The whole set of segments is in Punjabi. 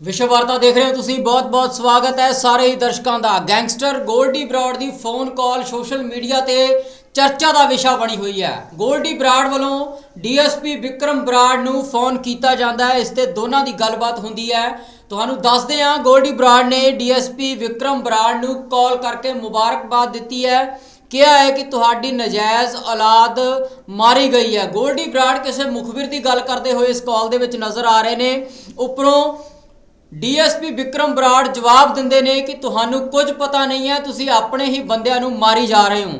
ਵਿਸ਼ਵ ਵਾਰਤਾ ਦੇਖ ਰਹੇ ਹੋ ਤੁਸੀਂ ਬਹੁਤ-ਬਹੁਤ ਸਵਾਗਤ ਹੈ ਸਾਰੇ ਹੀ ਦਰਸ਼ਕਾਂ ਦਾ। ਗੈਂਗਸਟਰ ਗੋਲਡੀ ਬਰਾਡ ਦੀ ਫੋਨ ਕਾਲ ਸੋਸ਼ਲ ਮੀਡੀਆ ਤੇ ਚਰਚਾ ਦਾ ਵਿਸ਼ਾ ਬਣੀ ਹੋਈ ਹੈ। ਗੋਲਡੀ ਬਰਾਡ ਵੱਲੋਂ ਡੀਐਸਪੀ ਵਿਕਰਮ ਬਰਾਡ ਨੂੰ ਫੋਨ ਕੀਤਾ ਜਾਂਦਾ ਹੈ। ਇਸ ਤੇ ਦੋਨਾਂ ਦੀ ਗੱਲਬਾਤ ਹੁੰਦੀ ਹੈ। ਤੁਹਾਨੂੰ ਦੱਸਦੇ ਹਾਂ, ਗੋਲਡੀ ਬਰਾਡ ਨੇ ਡੀਐਸਪੀ ਵਿਕਰਮ ਬਰਾਡ ਨੂੰ ਕਾਲ ਕਰਕੇ ਮੁਬਾਰਕਬਾਦ ਦਿੱਤੀ ਹੈ। ਕਿਹਾ ਹੈ ਕਿ ਤੁਹਾਡੀ ਨਜਾਇਜ਼ ਔਲਾਦ ਮਾਰੀ ਗਈ ਹੈ। ਗੋਲਡੀ ਬਰਾਡ ਕਿਸੇ ਮੁਖਬਰ ਦੀ ਗੱਲ ਕਰਦੇ ਹੋਏ ਇਸ ਕਾਲ ਦੇ ਵਿੱਚ ਨਜ਼ਰ ਆ ਰਹੇ ਨੇ। ਉੱਪਰੋਂ ਡੀਐਸਪੀ ਵਿਕਰਮ ਬਰਾੜ ਜਵਾਬ ਦਿੰਦੇ ਨੇ ਕਿ ਤੁਹਾਨੂੰ ਕੁਝ ਪਤਾ ਨਹੀਂ ਹੈ, ਤੁਸੀਂ ਆਪਣੇ ਹੀ ਬੰਦਿਆਂ ਨੂੰ ਮਾਰੀ ਜਾ ਰਹੇ ਹੋ।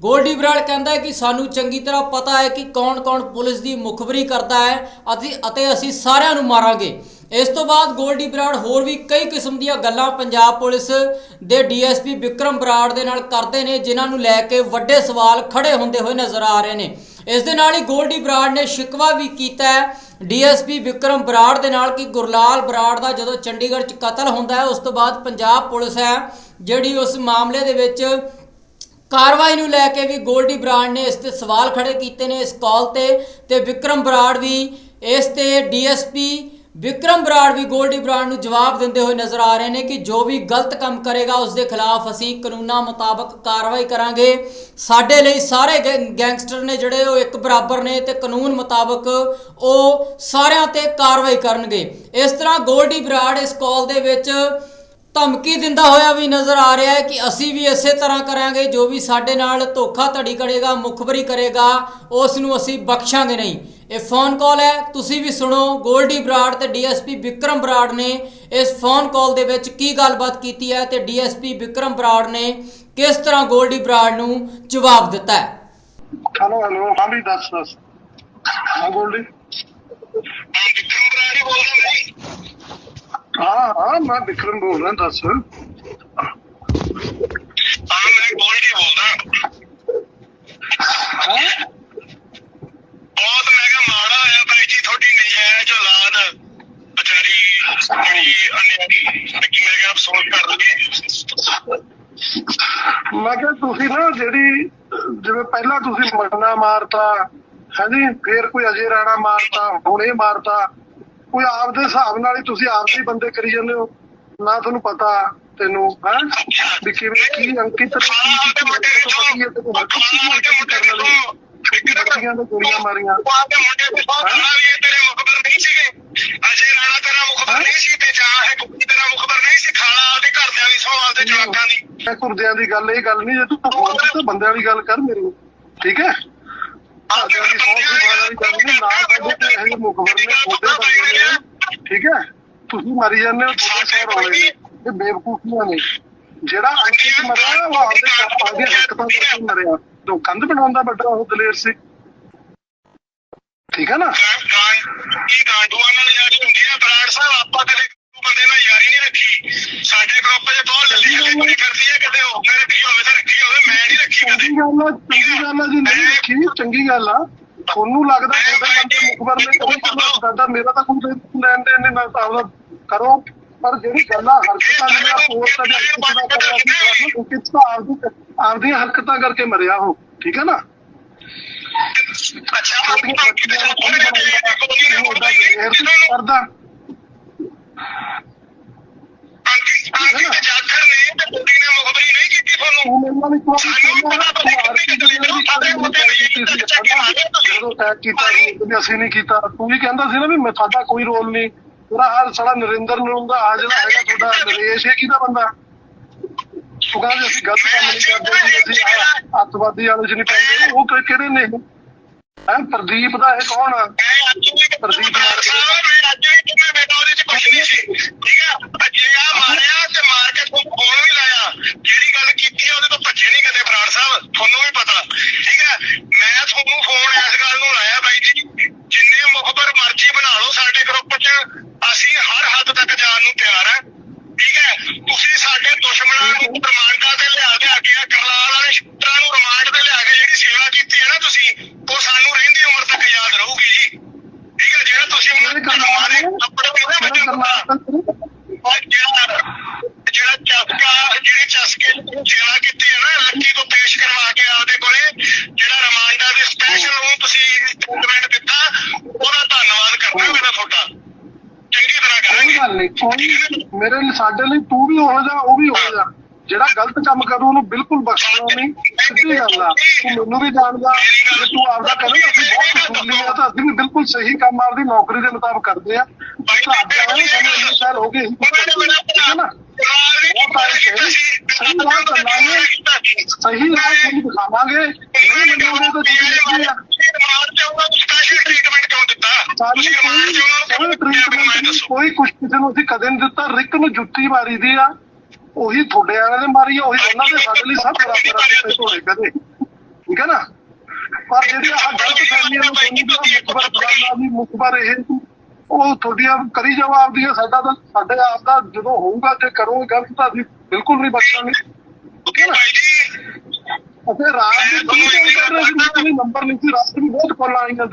ਗੋਲਡੀ ਬਰਾੜ ਕਹਿੰਦਾ ਹੈ ਕਿ ਸਾਨੂੰ ਚੰਗੀ ਤਰ੍ਹਾਂ ਪਤਾ ਹੈ ਕਿ ਕੌਣ-ਕੌਣ ਪੁਲਿਸ ਦੀ ਮੁਖਬਰੀ ਕਰਦਾ ਹੈ, ਅਸੀਂ ਅਤੇ ਅਸੀਂ ਸਾਰਿਆਂ ਨੂੰ ਮਾਰਾਂਗੇ। ਇਸ ਤੋਂ ਬਾਅਦ ਗੋਲਡੀ ਬਰਾੜ ਹੋਰ ਵੀ ਕਈ ਕਿਸਮ ਦੀਆਂ ਗੱਲਾਂ ਪੰਜਾਬ ਪੁਲਿਸ ਦੇ ਡੀਐਸਪੀ ਵਿਕਰਮ ਬਰਾੜ ਦੇ ਨਾਲ ਕਰਦੇ ਨੇ, ਜਿਨ੍ਹਾਂ ਨੂੰ ਲੈ ਕੇ ਵੱਡੇ ਸਵਾਲ ਖੜੇ ਹੁੰਦੇ ਹੋਏ ਨਜ਼ਰ ਆ ਰਹੇ ਨੇ। ਇਸ ਦੇ ਨਾਲ ਹੀ ਗੋਲਡੀ ਬਰਾੜ ਨੇ ਸ਼ਿਕਵਾ ਵੀ ਕੀਤਾ ਹੈ। ਡੀਐਸਪੀ ਵਿਕਰਮ ਬਰਾੜ ਦੇ ਨਾਲ ਕਿ ਗੁਰਲਾਲ ਬਰਾੜ ਦਾ ਜਦੋਂ ਚੰਡੀਗੜ੍ਹ 'ਚ ਕਤਲ ਹੁੰਦਾ ਹੈ, ਉਸ ਤੋਂ ਬਾਅਦ ਪੰਜਾਬ ਪੁਲਿਸ ਹੈ, ਜਿਹੜੀ ਉਸ ਮਾਮਲੇ ਦੇ ਵਿੱਚ ਕਾਰਵਾਈ ਨੂੰ ਲੈ ਕੇ ਵੀ ਗੋਲਡੀ ਬਰਾੜ ਨੇ ਇਸ ਤੇ ਸਵਾਲ ਖੜੇ ਕੀਤੇ ਨੇ ਇਸ ਕਾਲ ਤੇ। ਤੇ ਵਿਕਰਮ ਬਰਾੜ ਵੀ ਇਸ ਤੇ ਡੀਐਸਪੀ ਵਿਕਰਮ ਬਰਾੜ ਵੀ ਗੋਲਡੀ ਬਰਾੜ ਨੂੰ ਜਵਾਬ ਦਿੰਦੇ ਹੋਏ ਨਜ਼ਰ ਆ ਰਹੇ ਨੇ ਕਿ ਜੋ ਵੀ ਗਲਤ ਕੰਮ ਕਰੇਗਾ, ਉਸ ਦੇ ਖਿਲਾਫ ਅਸੀਂ ਕਾਨੂੰਨਾਂ ਮੁਤਾਬਕ ਕਾਰਵਾਈ ਕਰਾਂਗੇ। ਸਾਡੇ ਲਈ ਸਾਰੇ ਗੈਂ- ਗੈਂਗਸਟਰ ਨੇ ਜਿਹੜੇ ਉਹ ਇੱਕ ਬਰਾਬਰ ਨੇ ਤੇ ਕਾਨੂੰਨ ਮੁਤਾਬਕ ਉਹ ਸਾਰਿਆਂ ਤੇ ਕਾਰਵਾਈ ਕਰਨਗੇ। ਇਸ ਤਰ੍ਹਾਂ ਗੋਲਡੀ ਬਰਾੜ ਇਸ ਕਾਲ ਦੇ ਵਿੱਚ ਧਮਕੀ ਦਿੰਦਾ ਹੋਇਆ ਵੀ ਨਜ਼ਰ ਆ ਰਿਹਾ ਹੈ ਕਿ ਅਸੀਂ ਵੀ ਇਸੇ ਤਰ੍ਹਾਂ ਕਰਾਂਗੇ, ਜੋ ਵੀ ਸਾਡੇ ਨਾਲ ਧੋਖਾ ਧੜੀ ਕਰੇਗਾ, ਮੁਖਬਰੀ ਕਰੇਗਾ, ਉਸ ਨੂੰ ਅਸੀਂ ਬਖਸ਼ਾਂਗੇ ਨਹੀਂ। ਇਹ ਫੋਨ ਕਾਲ ਹੈ। ਤੁਸੀਂ ਵੀ ਸੁਣੋ ਗੋਲਡੀ ਬਰਾੜ ਤੇ ਡੀਐਸਪੀ ਵਿਕਰਮ ਬਰਾੜ ਨੇ ਇਸ ਫੋਨ ਕਾਲ ਦੇ ਵਿੱਚ ਕੀ ਗੱਲਬਾਤ ਕੀਤੀ ਹੈ ਤੇ ਡੀਐਸਪੀ ਵਿਕਰਮ ਬਰਾੜ ਨੇ ਕਿਸ ਤਰ੍ਹਾਂ ਗੋਲਡੀ ਬਰਾੜ ਨੂੰ ਜਵਾਬ ਦਿੱਤਾ ਹੈ? ਹੈਲੋ ਹੈਲੋ ਹਾਂ ਵੀ ਦੱਸ ਦੱਸ। ਹਾਂ ਬੋਲ ਰਹੀ ਵਿਕਰਮ ਬਰਾੜੀ ਬੋਲਦਾ ਨਹੀਂ ਹਾਂ ਹਾਂ ਮੈਂ ਵਿਕਰਮ ਬੋਲ ਰਿਹਾ ਦੱਸ ਹਾਂ ਮੈਂ ਗੋਲਡੀ ਬੋਲਦਾ ਹੈਂ? ਬਹੁਤ ਮੈਂ ਕਿਹਾ ਮਾੜਾ ਹੋਇਆ ਬਾਈ ਜੀ ਤੁਹਾਡੀ ਨਜਾਇਜ਼ ਔਲਾਦ ਵਿਚਾਰੀ ਬੜੀ ਅਨਿਆਰੀ ਕਿ ਮੈਂ ਕਿਹਾ ਅਫਸੋਸ ਕਰ ਲਗੇ ਮੈਂ ਕਿਹਾ ਤੁਸੀਂ ਨਾ ਜਿਹੜੀ ਜਿਵੇਂ ਪਹਿਲਾਂ ਤੁਸੀਂ ਮਰਨਾ ਮਾਰਤਾ ਹਾਂਜੀ ਫੇਰ ਕੋਈ ਅਜੇ ਰਾਣਾ ਮਾਰਤਾ ਹੁਣ ਇਹ ਮਾਰਤਾ ਕੋਈ ਆਪਦੇ ਹਿਸਾਬ ਨਾਲ ਹੀ ਤੁਸੀਂ ਆਪਦੇ ਹੀ ਬੰਦੇ ਕਰੀ ਜਾਂਦੇ ਹੋ? ਨਾ ਤੁਹਾਨੂੰ ਪਤਾ ਤੈਨੂੰ ਹੈ? ਵੀ ਕਿਵੇਂ ਕੀ ਅੰਕਿਤ ਕੀ ਦੇ ਕੀ ਪਤਾ ਹੀ ਹੈ ਤੈਨੂੰ ਹਰ ਚੀਜ਼ ਖਾਲ ਦੇ ਮੁੰਡੇ ਕਰਨ ਵਾਲੀ ਬੱਚੀਆਂ ਦੇ ਗੋਲੀਆਂ ਮਾਰੀਆਂ। ਦੇ ਤੇ ਤੇਰੇ ਮੁਖਬਰ ਨਹੀਂ ਸੀਗੇ? ਅਜੇ ਰਾਣਾ ਮੈਂ ਕੁਰਦਿਆਂ ਦੀ ਗੱਲ, ਇਹ ਗੱਲ ਨਹੀਂ, ਜੇ ਤੂੰ ਫੋਨ ਤੇ ਬੰਦਿਆਂ ਵਾਲੀ ਗੱਲ ਕਰ ਮੇਰੇ ਠੀਕ ਹੈ? ਘਰਦਿਆਂ ਦੀ ਸੌ ਦੀ ਵਾਲੀ ਗੱਲ ਨਹੀਂ, ਨਾ ਸਾਡੇ ਤੇ ਇਹ ਮੁਖਬਰ ਨੇ ਛੋਟੇ ਬੰਦੇ ਨੇ, ਠੀਕ ਹੈ? ਤੁਸੀਂ ਮਰੀ ਜਾਂਦੇ ਹੋ, ਤੁਹਾਡੇ ਸੌ ਰੋਲੇ ਇਹ ਬੇਵਕੂਫੀਆਂ ਨੇ। ਜਿਹੜਾ ਅੰਕਿਤ ਮਰਿਆ, ਉਹ ਆਪਦੇ ਆਪਦੇ ਹਰਕਤਾਂ ਕਰਕੇ ਮਰਿਆ। ਜੋ ਕੰਧ ਬਣਾਉਂਦਾ ਵੱਡਾ ਉਹ ਦਲੇਰ ਸੀ। ਠੀਕ ਹੈ ਨਾ? ਕੀ ਗਾਂਡੂਆਂ ਨਾਲ ਯਾਰੀ ਹੁੰਦੀ ਹੈ? ਬਰਾੜ ਸਾਹਿਬ, ਆਪਾਂ ਕਦੇ ਬੰਦੇ ਨਾਲ ਯਾਰੀ ਨਹੀਂ ਰੱਖੀ। ਸਾਡੇ ਗਰੁੱਪ 'ਚ ਬਹੁਤ ਲੱਲੀ ਹੱਲੀ ਬਣੀ ਫਿਰਦੀ ਹੈ ਕਿਤੇ ਉਹ ਨੇ ਰੱਖੀ ਹੋਵੇ ਤਾਂ ਰੱਖੀ ਹੋਵੇ ਮੈਂ ਨਹੀਂ ਰੱਖੀ ਕਦੇ। ਚੰਗੀ ਗੱਲ ਆ ਚੰਗੀ ਗੱਲ ਆ ਜੀ ਨਹੀਂ ਰੱਖੀ ਚੰਗੀ ਗੱਲ ਆ। ਤੁਹਾਨੂੰ ਲੱਗਦਾ ਤੁਹਾਡੇ ਬੰਦੇ ਮੁਖਬਰ ਨੇ ਕਦੇ ਕਰਨਾ ਸਾਡਾ ਮੇਰਾ ਤਾਂ ਕੋਈ ਲੈਣ ਦੇਣ ਨਹੀਂ ਮੈਂ ਤਾਂ ਕਰੋ। ਪਰ ਜਿਹੜੀ ਗੱਲਾਂ ਹਰਕਤਾਂ ਜਿਹੜੀਆਂ ਪੋਸਟ ਦਾ ਕਰਿਆ ਸੀ। ਤੁਹਾਨੂੰ ਕਿਸ ਤਾਂ ਆਪਦੀ ਆਪਦੀਆਂ ਹਰਕਤਾਂ ਕਰਕੇ ਮਰਿਆ ਉਹ ਠੀਕ ਹੈ ਨਾ? ਅੱਛਾ ਕੋਈ ਕੋਈ ਕਰਦਾ। ਅਸੀਂ ਨਹੀਂ ਕੀਤਾ ਤੂੰ ਵੀ ਕਹਿੰਦਾ ਸੀ ਨਾ ਵੀ ਸਾਡਾ ਕੋਈ ਰੋਲ ਨਹੀਂ ਤੇਰਾ ਹਾਲ ਸਾਲਾ ਨਰਿੰਦਰ ਨੂੰ ਦਾ ਆ ਜਿਹੜਾ ਹੈਗਾ ਤੁਹਾਡਾ ਨਰੇਸ਼ ਇਹ ਕਿਹਦਾ ਬੰਦਾ ਤੂੰ ਕਹਿੰਦਾ ਅਸੀਂ ਗਲਤ ਕੰਮ ਨਹੀਂ ਕਰਦੇ ਸੀ ਅਸੀਂ ਅੱਤਵਾਦੀ ਵਾਲੇ ਚ ਨਹੀਂ ਪੈਂਦੇ ਉਹ ਕਿਹੜੇ ਨੇ ਹੈ ਪ੍ਰਦੀਪ ਦਾ ਇਹ ਕੌਣ ਆ ਪ੍ਰਦੀਪ ਮਾਰ ਠੀਕ ਹੈ ਭੱਜੇ ਆ ਮਾਰਿਆ ਤੇ ਮਾਰ ਕੇ ਤੁਹਾਨੂੰ ਫੋਨ ਵੀ ਲਾਇਆ। ਜਿਹੜੀ ਗੱਲ ਕੀਤੀ ਆ ਉਹਦੇ ਤੋਂ ਭੱਜੇ ਨਹੀਂ ਕਦੇ ਬਰਾੜ ਸਾਹਿਬ ਤੁਹਾਨੂੰ ਵੀ ਪਤਾ। ਠੀਕ ਹੈ ਮੈਂ ਤੁਹਾਨੂੰ ਫੋਨ ਇਸ ਗੱਲ ਨੂੰ ਲਾਇਆ ਬਾਈ ਜੀ ਜਿੰਨੇ ਮੁਖਬਰ ਮਰਜ਼ੀ ਬਣਾ ਲਓ ਸਾਡੇ ਗਰੁੱਪ 'ਚ ਅਸੀਂ ਹਰ ਹੱਦ ਤੱਕ ਜਾਣ ਨੂੰ ਤਿਆਰ ਹਾਂ ਠੀਕ ਹੈ ਤੁਸੀਂ ਸਾਡੇ ਦੁਸ਼ਮਣਾਂ ਨੂੰ ਰਿਮਾਂਡਾਂ ਤੇ ਲਿਆ ਲਿਆ ਕੇ ਆਹ ਕਰਲਾਲ ਵਾਲੇ ਸ਼ਿੱਤਰਾਂ ਨੂੰ ਰਿਮਾਂਡ ਤੇ ਲਿਆ ਕੇ ਜਿਹੜੀ ਸੇਵਾ ਕੀਤੀ ਹੈ ਨਾ ਤੁਸੀਂ ਉਹ ਸਾਨੂੰ ਰਹਿੰਦੀ ਉਮਰ ਤੱਕ ਯਾਦ ਰਹੂਗੀ ਜੀ ਠੀਕ ਹੈ ਜਿਹੜਾ ਤੁਸੀਂ ਕਿਹੜੇ ਕਰਲਾਲ ਨੇ? ਆਪਣੇ ਉਹਦੇ ਕਿਹੜੇ ਵਿੱਚ ਕਰਨਾ ਔਰ ਜਿਹੜਾ ਜਿਹੜਾ ਚਸਕਾ ਜਿਹੜੀ ਚਸਕੇ ਨੂੰ ਸੇਵਾ ਕੀਤੀ ਹੈ ਨਾ ਲੱਕੀ ਤੋਂ ਪੇਸ਼ ਕਰਵਾ ਕੇ ਆਪਦੇ ਕੋਲੇ ਜਿਹੜਾ ਰਿਮਾਂਡਾਂ ਦੇ ਸਪੈਸ਼ਲ ਨੂੰ ਤੁਸੀਂ ਸਟੇਟਮੈਂਟ ਦਿੱਤਾ ਉਹਦਾ ਧੰਨਵਾਦ ਕਰਦਾ ਮੇਰਾ ਤੁਹਾਡਾ ਚੰਗੀ ਤਰ੍ਹਾਂ ਕੋਈ ਕਰਾਂਗੇ ਗੱਲ ਨਹੀਂ ਕੋਈ ਮੇਰੇ ਲਈ ਸਾਡੇ ਲਈ ਤੂੰ ਵੀ ਹੋ ਜਾ ਉਹ ਵੀ ਹੋ ਜਾ ਜਿਹੜਾ ਗਲਤ ਕੰਮ ਕਰੂ ਉਹਨੂੰ ਬਿਲਕੁਲ ਬਖਸ਼ਣਾ ਨਹੀਂ ਸਿੱਧੀ ਗੱਲ ਆ। ਤੂੰ ਮੈਨੂੰ ਵੀ ਜਾਣਦਾ ਜੇ। ਤੂੰ ਆਪਦਾ ਕਰੇ ਅਸੀਂ ਬਹੁਤ ਕਸੂਰਲੀ ਆ ਤਾਂ ਅਸੀਂ ਵੀ ਬਿਲਕੁਲ ਸਹੀ ਕੰਮ ਆਪਦੀ ਨੌਕਰੀ ਦੇ ਮੁਤਾਬਕ ਕਰਦੇ ਆ। ਸਾਨੂੰ ਇੰਨੇ ਸਾਲ ਹੋ ਗਏ ਠੀਕ ਹੈ ਨਾ? ਬਹੁਤ ਆਏ ਸਹੀ ਰਾਹ ਚੱਲਾਂਗੇ। ਸਹੀ ਰਾਹ ਤੁਹਾਨੂੰ ਦਿਖਾਵਾਂਗੇ। ਨਹੀਂ ਮੰਨੋਗੇ ਤਾਂ ਤੁਸੀਂ ਦੇਖੀ। ਆ ਸਾਨੂੰ ਕੋਈ ਕੋਈ ਟ੍ਰੀਟਮੈਂਟ ਕੋਈ ਕੁਛ ਕਿਸੇ ਨੂੰ ਅਸੀਂ ਕਦੇ ਨਹੀਂ ਦਿੱਤਾ। ਰਿਕ ਨੂੰ ਜੁੱਤੀ ਮਾਰੀ ਦੀ ਆ। ਉਹੀ ਤੁਹਾਡੇ ਵਾਲਿਆਂ ਨੇ ਮਾਰੀ ਆ ਉਹੀ ਉਹਨਾਂ ਦੇ ਸਾਡੇ ਲਈ ਸਭ ਬਰਾਬਰ ਆ ਕਿਤੇ ਢੋਲੇ ਕਦੇ। ਠੀਕ ਹੈ ਨਾ? ਪਰ ਜਿਹੜੀ ਆਹ ਗਲਤ ਫੈਮਲੀਆਂ ਨੂੰ ਕੋਈ ਮੁਖਬਰ ਫਲਾਣਾ ਵੀ ਮੁਖਬਰ ਇਹ ਉਹ ਤੁਹਾਡੀਆਂ ਕਰੀ ਜਾਓ ਆਪਦੀਆਂ ਸਾਡਾ ਤਾਂ ਸਾਡੇ ਆਪ ਦਾ ਜਦੋਂ ਹੋਊਗਾ ਜੇ ਕਰੋਗੇ ਗਲਤ ਤਾਂ ਅਸੀਂ ਬਿਲਕੁਲ ਨਹੀਂ ਬਖਸ਼ਾਂਗੇ। ਠੀਕ ਹੈ ਨਾ? ਅਤੇ ਰਾਤ ਦੇ ਨੰਬਰ ਨਹੀਂ ਸੀ ਰਾਤ ਨੂੰ ਬਹੁਤ ਕਾਲਾਂ ਆਈਆਂ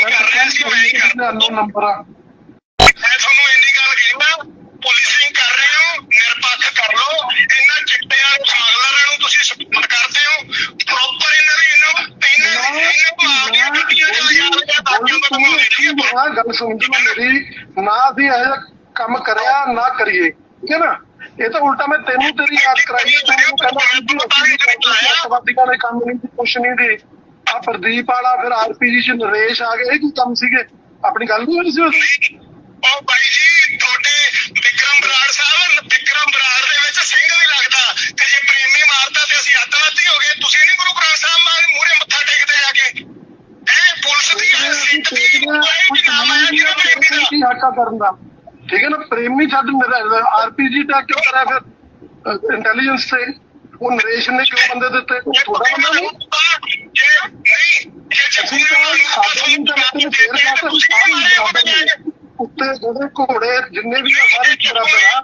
ਤੇਰੀਆਂ ਮੈਂ ਤਾਂ ਕਹਿੰਦਾ ਨੋ ਨੰਬਰ। ਮੈਂ ਤੁਹਾਨੂੰ ਇੰਨੀ ਗੱਲ ਕਹਿੰਦਾ ਪੁਲਿਸਿੰਗ ਕਰ ਰਹੇ ਹੋ ਨਿਰਪੱਖ ਕਰ ਲਓ ਇਹਨਾਂ ਚਿੱਟਿਆਂ ਸਮਗਲਰਾਂ ਨੂੰ ਤੁਸੀਂ ਸਪੋਰਟ ਕਰਦੇ ਹੋ ਪ੍ਰੋਪਰ ਇਹਨਾਂ ਦੀ ਇਹਨਾਂ ਇਹਨਾਂ ਇਹਨਾਂ ਮਾਰਦੀਆਂ ਗੱਡੀਆਂ ਚ ਲਿਜਾ ਲਿਜਾ ਤਾਂ ਕਿ ਬਣਾਉਂਦੇ ਨੇ ਆ ਗੱਲ ਸੁਣ ਜੀ ਮੇਰੀ। ਨਾ ਅਸੀਂ ਇਹ ਕੰਮ ਕਰਿਆ ਨਾ ਕਰੀਏ। ਠੀਕ ਹੈ ਨਾ? ਇਹ ਤਾਂ ਉਲਟਾ ਮੈਂ ਤੈਨੂੰ ਤੇਰੀ ਯਾਦ ਕਰਾਈ ਹੈ ਤੈਨੂੰ ਕਹਿੰਦਾ ਸੀ ਵੀ ਅਸੀਂ ਅੱਤਵਾਦੀਆਂ ਦੇ ਕੰਮ ਨਹੀਂ ਸੀ ਕੁਛ ਨਹੀਂ ਦੇ ਆ ਪ੍ਰਦੀਪ ਵਾਲਾ ਫਿਰ ਆਰਪੀਜੀ ਚ ਨਰੇਸ਼ ਆ ਗਏ ਇਹ ਕੀ ਕੰਮ ਸੀਗੇ? ਆਪਣੀ ਗੱਲ ਨਹੀਂ ਹੋਈ ਸੀ ਉਸ? ਉਹ ਬਾਈ ਜੀ ਤੁਹਾਡੇ ਵਿਕਰਮ ਬਰਾੜ ਸਾਹਿਬ ਵਿਕਰਮ ਬਰਾੜ ਦੇ ਵਿੱਚ ਸਿੰਘ ਵੀ ਲੱਗਦਾ। ਤੇ ਜੇ ਪ੍ਰੇਮੀ ਮਾਰਦਾ ਤੇ ਅਸੀਂ ਅੱਤਵਾਦੀ ਹੋ ਗਏ। ਤੁਸੀਂ ਨਹੀਂ ਗੁਰੂ ਗ੍ਰੰਥ ਸਾਹਿਬ ਮਾਰ ਮੂਹਰੇ ਮੱਥਾ ਟੇਕਦੇ ਜਾ ਕੇ। ਇਹ ਪੁਲਿਸ ਦੀ ਸੀਟ ਦੀ ਕੋਈ ਨਾਮ ਆਇਆ ਜਿਹੜਾ ਪ੍ਰੇਮੀ ਦਾ। ਕੀ ਹੱਕਾ ਕਰਨ ਦਾ। ਠੀਕ ਹੈ ਨਾ ਪ੍ਰੇਮੀ ਛੱਡ ਮੇਰਾ ਆਰਪੀਜੀ ਦਾ ਕਿਉਂ ਕਰਿਆ ਫਿਰ? ਇੰਟੈਲੀਜੈਂਸ ਤੇ ਉਹ ਨਰੇਸ਼ ਨੇ ਕਿਉਂ ਬੰਦੇ ਦਿੱਤੇ? ਥੋੜਾ ਬੰਦਾ ਨਹੀਂ? ਉੱਤੇ ਜਿਹੜੇ ਘੋੜੇ ਜਿੰਨੇ ਵੀ ਆ ਸਾਰੇ ਬਰਾਬਰ ਆ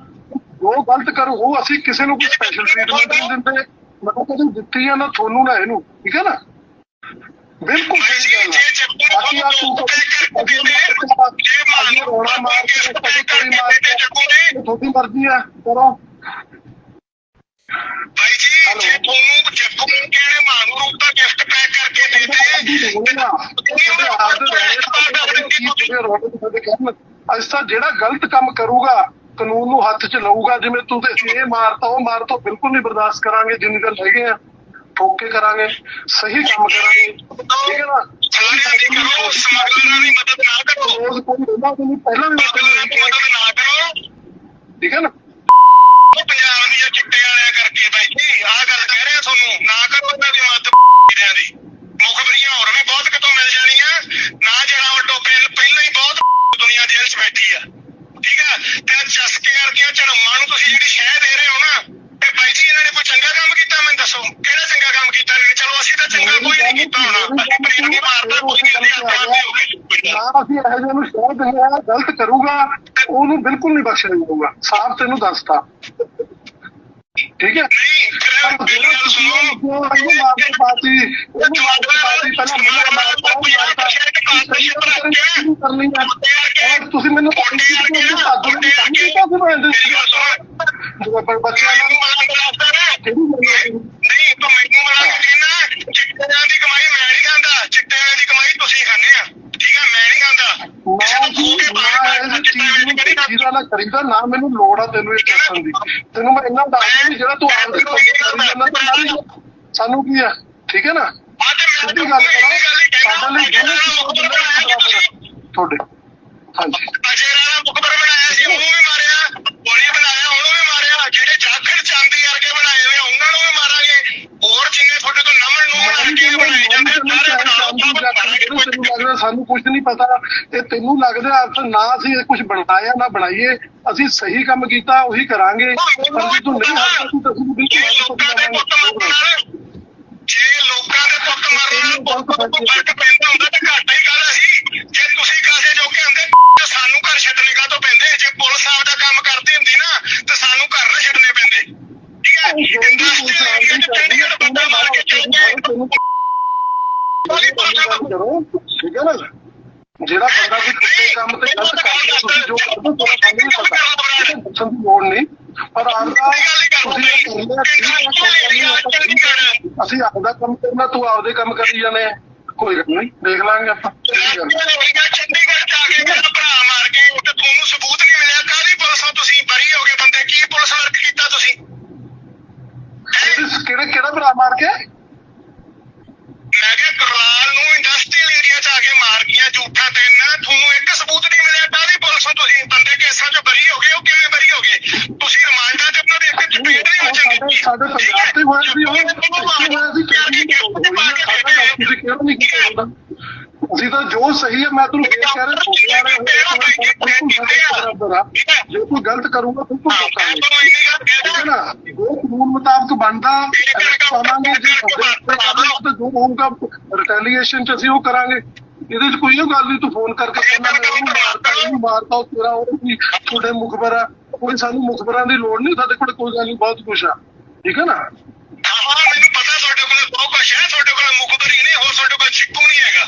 ਜੋ ਗਲਤ ਕਰੂ ਉਹ ਅਸੀਂ ਕਿਸੇ ਨੂੰ ਕੋਈ ਸਪੈਸ਼ਲ ਟ੍ਰੀਟਮੈਂਟ ਨਹੀਂ ਦਿੰਦੇ ਮੈਂ ਕਦੇ ਦਿੱਤੀ ਆ ਨਾ ਤੁਹਾਨੂੰ ਨਾ ਇਹਨੂੰ ਠੀਕ ਹੈ ਨਾ ਬਿਲਕੁਲ ਸਹੀ ਗੱਲ ਆ ਬਾਕੀ ਆ ਤੂੰ ਤਾਂ ਅਜੇ ਰੋਣਾ ਮਾਰ ਕੇ ਕਦੇ ਕੋਈ ਮਾਰ ਕੇ ਤੁਹਾਡੀ ਮਰਜ਼ੀ ਆ ਕਰੋ ਭਾਈ ਜੀ ਜੇ ਤੁਹਾਨੂੰ ਜੱਗੂ ਕਿਹੜੇ ਮਾਨੂ ਰੂਪ ਦਾ ਗਿਫਟ ਪੈਕ ਕਰਕੇ ਦੇ ਦੇ। ਅੱਜ ਤਾਂ ਜਿਹੜਾ ਗਲਤ ਕੰਮ ਕਰੂਗਾ ਕਾਨੂੰਨ ਨੂੰ ਹੱਥ 'ਚ ਲਊਗਾ ਜਿਵੇਂ ਤੂੰ ਤੇ ਇਹ ਮਾਰਤਾ ਉਹ ਮਾਰਤਾ ਬਿਲਕੁਲ ਨਹੀਂ ਬਰਦਾਸ਼ਤ ਕਰਾਂਗੇ ਜਿੰਨੀ ਗੱਲ ਹੈਗੇ ਆ। ਠੋਕ ਕਰਾਂਗੇ ਸਹੀ ਕੰਮ ਕਰਾਂਗੇ। ਠੀਕ ਹੈ ਨਾ? ਸਾਰਿਆਂ ਦੀ ਕਰੋ ਸਮਗਲਰਾਂ ਦੀ ਮਦਦ ਨਾ ਕਰੋ। ਰੋਜ਼ ਕੋਈ ਰਹਿੰਦਾ ਨਹੀਂ ਪਹਿਲਾਂ ਵੀ ਮਦਦ ਨਾ ਕਰੋ। ਠੀਕ ਹੈ ਨਾ? ਪੰਜਾਬ ਦੀਆਂ ਚਿੱਟੇ ਵਾਲਿਆਂ ਕਰਕੇ ਬਾਈ ਜੀ ਆਹ ਗੱਲ ਕਹਿ ਰਿਹਾ ਤੁਹਾਨੂੰ ਨਾ ਕਰੋ ਇਹਨਾਂ ਦੀ ਮਦਦ ਚਿੱਟਿਆਂ ਦੀ ਮੁਖਬਰੀਆਂ ਹੋਰ ਵੀ ਬਹੁਤ ਕਿਤੋਂ ਮਿਲ ਜਾਣੀਆਂ। ਨਾ ਜਿਹੜਾ ਵੱਡੋ ਪਹਿਲ ਪਹਿਲਾਂ ਹੀ ਬਹੁਤ ਦੁਨੀਆ ਜੇਲ੍ਹ 'ਚ ਬੈਠੀ ਆ। ਠੀਕ ਆ? ਤੇ ਚਸਕੇ ਵਰਗੀਆਂ ਝੜਮਾਂ ਨੂੰ ਤੁਸੀਂ ਜਿਹੜੀ ਸ਼ਹਿ ਦੇ ਰਹੇ ਹੋ ਨਾ ਤੇ ਬਾਈ ਜੀ ਇਹਨਾਂ ਨੇ ਕੋਈ ਚੰਗਾ ਕੰਮ ਕੀਤਾ? ਮੈਨੂੰ ਦੱਸੋ ਕਿਹੜਾ ਚੰਗਾ ਕੰਮ ਕੀਤਾ ਇਹਨਾਂ ਨੇ? ਚਲੋ ਅਸੀਂ ਤਾਂ ਚੰਗਾ ਕੋਈ ਨਹੀਂ ਕੀਤਾ ਹੋਣਾ। ਅਸੀਂ ਪ੍ਰੀਤ ਨਹੀਂ ਮਾਰਦਾ ਕੋਈ ਨਹੀਂ ਅਸੀਂ ਆਪਣੇ ਹੋ ਗਏ ਨਾ ਅਸੀਂ ਇਹੋ ਜਿਹੇ ਨੂੰ ਸ਼ਹਿਰ ਦਿੰਦੇ ਆ ਗਲਤ ਕਰੂਗਾ ਉਹਨੂੰ ਬਿਲਕੁਲ ਨਹੀਂ ਬਖਸ਼ਿਆ ਜਾਊਗਾ। ਸਾਫ਼ ਤੈਨੂੰ ਦੱਸਤਾ। ਠੀਕ ਹੈ? ਨਹੀਂ ਫਿਰ ਤੁਸੀਂ ਸੁਣੋ ਉਹਨੂੰ ਮਾਰਦੇ ਪਾਤੀ ਉਹਨੂੰ ਮਾਰਦੇ ਪਾਤੀ ਪਹਿਲਾਂ ਮੈਨੂੰ ਮਾਰਦਾ ਉਹ ਮਾਰਦਾ ਸਹੀ ਗੱਲ ਕਰਨੀ ਹੈ ਔਰ ਤੁਸੀਂ ਮੈਨੂੰ ਕੋਟੇ ਵਰਗੇ ਨਾ ਕੋਟੇ ਵਰਗੇ ਕੀਤਾ ਸੀ ਮੈਂ ਜਦੋਂ ਬ- ਬੱਚਿਆਂ ਨੂੰ ਕਿਹੜੀ ਗੱਲ ਹੈ? ਨਹੀਂ ਤੂੰ ਮੈਨੂੰ ਮਲੰਗ ਕਹਿਣਾ ਚਿੱਟਿਆਂ ਦੀ ਕਮਾਈ ਮੈਂ ਨਹੀਂ ਖਾਂਦਾ ਚਿੱਟਿਆਂ ਦੀ ਕਮਾਈ ਤੁਸੀਂ ਖਾਂਦੇ ਆ ਠੀਕ ਹੈ ਮੈਂ ਨਹੀਂ ਖਾਂਦਾ ਕਿਸੇ ਨਾ ਤੋਂ ਖੋ ਕੇ ਨਾ ਬਾਹਰ ਇਹ ਚਿੱਟਾ ਚੀਜ਼ ਵੇਚ ਕੇ ਨਹੀਂ ਨੂੰ ਜਿਹਦਾ ਨਾ ਮੈਨੂੰ ਲੋੜ ਆ ਤੈਨੂੰ ਇਹ ਦੱਸਣ ਦੀ। ਤੈਨੂੰ ਮੈਂ ਇੰਨਾ ਦੱਸ ਵੀ ਜਿਹੜਾ ਤੂੰ ਆਪਦੇ ਕੋਲ ਕਰੀ ਜਾਂਦਾ ਤਾਂ ਨਾਲ ਸਾਨੂੰ ਕੀ ਆ? ਠੀਕ ਹੈ ਨਾ? ਸਿੱਧੀ ਗੱਲ ਕਰੋ। ਸਾਡੇ ਲਈ ਦੋਨੇ ਤੁਸੀਂ ਤੁਹਾਡੇ। ਹਾਂਜੀ। ਅਜੇ ਰਾਣਾ ਮੁਖਬਰ ਬਣਾਇਆ ਸੀ ਉਹਨੂੰ ਵੀ ਮਾਰਿਆ ਗੋਲੀ ਬਣਾਇਆ ਉਹਨੂੰ ਵੀ ਮਾਰਿਆ ਜਿਹੜੇ ਜਾਖੜ ਚਾਂਦੀ ਵਰਗੇ ਬਣਾਏ ਹੋਏ ਉਹਨਾਂ ਨੂੰ ਵੀ ਮਾਰਾਂਗੇ। ਹੋਰ ਜਿੰਨੇ ਤੁਹਾਡੇ ਤੋਂ ਨਮਨ ਨੂੰ ਮਾਰ ਕੇ ਬਣਾਏ ਜਾਂਦੇ ਸਾਰੇ ਬਣਾਓ ਤੈਨੂੰ ਲੱਗਦਾ ਸਾਨੂੰ ਕੁਝ ਨਹੀਂ ਪਤਾ ਤੇ ਤੈਨੂੰ ਲੱਗਦਾ ਨਾ ਅਸੀਂ ਕੁਝ ਬਣਾਇਆ ਨਾ ਬਣਾਈਏ। ਅਸੀਂ ਸਹੀ ਕੰਮ ਕੀਤਾ ਉਹੀ ਕਰਾਂਗੇ। ਪਰ ਜੇ ਤੂੰ ਨਹੀਂ ਹੱਸਦਾ ਤੂੰ ਤਾਂ ਜੇ ਬਿਲਕੁਲ ਲੋਕਾਂ ਦੇ ਪੁੱਤ ਮਰਨ ਨਾਲ ਜੇ ਲੋਕਾਂ ਦੇ ਪੁੱਤ ਮਰਨ ਨੂੰ ਫ਼ਰਕ ਪੈਂਦਾ ਹੁੰਦਾ ਤਾਂ ਘਾਟਾ ਹੀ ਕਾਹਦਾ ਸੀ ਜੇ ਤੁਸੀਂ ਕਾਸੇ ਜੋਗੇ ਹੁੰਦੇ ਤਾਂ ਸਾਨੂੰ ਘਰ ਛੱਡਣੇ ਕਾਹਤੋਂ ਪੈਂਦੇ? ਜੇ ਪੁਲਿਸ ਆਪਦਾ ਕੰਮ ਕਰਦੀ ਹੁੰਦੀ ਨਾ ਤਾਂ ਗੱਲ ਜਿਹੜਾ ਬੰਦਾ ਕੋਈ ਕਿਸੇ ਕੰਮ ਤੇ ਗਲਤ ਕਰ ਤੁਸੀਂ ਜੋ ਕਰਦੇ ਹੋ ਤੁਹਾਨੂੰ ਨਹੀਂ ਪਤਾ ਇਹ ਨਹੀਂ। ਪਰ ਆਂਦਾ ਤੁਸੀਂ ਇਹ ਕਰਨਾ ਠੀਕ ਹੈ ਕੋਈ ਗੱਲ ਨਹੀਂ ਅਸੀਂ ਆਪਦਾ ਕੰਮ ਕਰਨਾ ਤੂੰ ਆਪਦੇ ਕੰਮ ਕਰੀ ਜਾਂਦੇ ਆ। ਕੋਈ ਗੱਲ ਨਹੀਂ ਦੇਖ ਲਾਂਗੇ ਆਪਾਂ। ਚੰਡੀਗੜ੍ਹ ਜਾ ਕੇ ਮੇਰਾ ਕਿਹੜੇ ਕਿਹੜਾ ਭਰਾ ਮਾਰ ਕੇ? ਮੈਂ ਕਿਹਾ ਕਰਲਾਲ ਨੂੰ ਇੰਡਸਟਰੀ ਰੂਰਲ ਏਰੀਆ 'ਚ ਆ ਕੇ ਮਾਰ ਗਿਆ ਝੂਠਾ ਤੈਨਾਂ ਤੁਹਾਨੂੰ ਇੱਕ ਸਬੂਤ ਨਹੀਂ ਮਿਲਿਆ ਤਾਂ ਵੀ ਪੁਲਿਸ ਨੂੰ ਤੁਸੀਂ ਬੰਦੇ ਕੇਸਾਂ 'ਚ ਬਰੀ ਹੋ ਗਏ ਉਹ ਕਿਵੇਂ ਬਰੀ ਹੋ ਗਏ ਤੁਸੀਂ ਰਿਮਾਂਡਾਂ 'ਚ ਉਹਨਾਂ ਦੇ ਇੱਕ ਚਪੇਟ ਨਹੀਂ ਵੱਜਣਗੇ ਸਾਡੇ ਪੰਜਾਬ ਤੇ ਹੋਇਆ ਸੀ ਹੋਇਆ ਸੀ ਪਿਆਰ ਕੀ ਕਿਉਂ ਪਾ ਕੇ ਬੈਠੇ ਤੁਸੀਂ ਕਿਉਂ ਨਹੀਂ ਕੀਤਾ ਅਸੀਂ ਤਾਂ ਜੋ ਸਹੀ ਹੈ ਮੈਂ ਤੁਹਾਨੂੰ ਪੇਸ਼ ਕਰ ਰਿਹਾ ਜੇ ਕੋਈ ਗਲਤ ਕਰੂੰਗਾ ਫਿਰ ਤੂੰ ਕਾਨੂੰਨ ਮੁਤਾਬਕ ਬਣਦਾ ਪਾਵਾਂਗੇ ਜੇ ਸਭ ਤੋਂ ਜੋ ਹੋਊਗਾ ਰਿਟੈਲੀਏਸ਼ਨ ਚ ਅਸੀਂ ਉਹ ਕਰਾਂਗੇ। ਇਹਦੇ ਚ ਕੋਈ ਉਹ ਗੱਲ ਨਹੀਂ ਤੂੰ ਫੋਨ ਕਰਕੇ ਕਹਿੰਦਾ ਮੈਂ ਉਹਨੂੰ ਮਾਰਤਾ ਇਹਨੂੰ ਮਾਰਤਾ ਉਹ ਤੇਰਾ ਉਹ ਵੀ ਤੁਹਾਡੇ ਮੁਖਬਰ ਆ। ਕੋਈ ਸਾਨੂੰ ਮੁਖਬਰਾਂ ਦੀ ਲੋੜ ਨਹੀਂ ਸਾਡੇ ਕੋਲ ਕੋਈ ਗੱਲ ਨਹੀਂ ਬਹੁਤ ਕੁਛ ਆ। ਠੀਕ ਹੈ ਨਾ? ਹਾਂ ਮੈਨੂੰ ਪਤਾ ਤੁਹਾਡੇ ਕੋਲ ਬਹੁਤ ਕੁਛ ਹੈ ਤੁਹਾਡੇ ਕੋਲ ਮੁਖਬਰੀ ਨਹੀਂ ਹੋਰ ਤੁਹਾਡੇ ਕੋਲ ਚਿੱਕੂ ਨਹੀਂ ਹੈਗਾ।